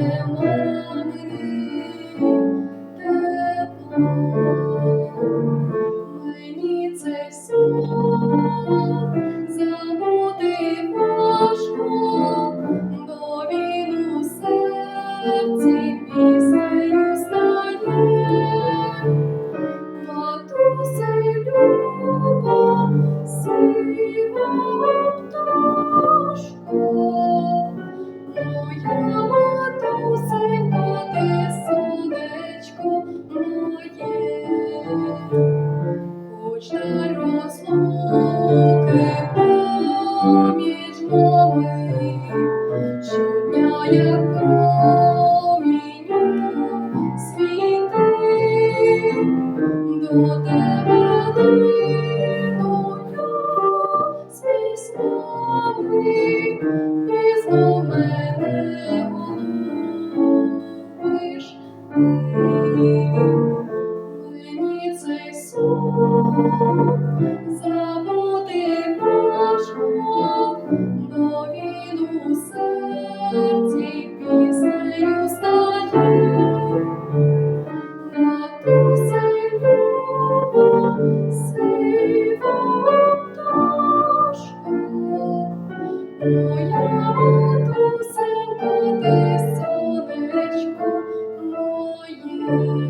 meu Хоч на розлуки поміж нами, щодня як до тебе линою з мене голубиш. Забути важко, но він у серці піснею стає. Матуся люба, сива пташко, моя матусенька, ти сонечко моє.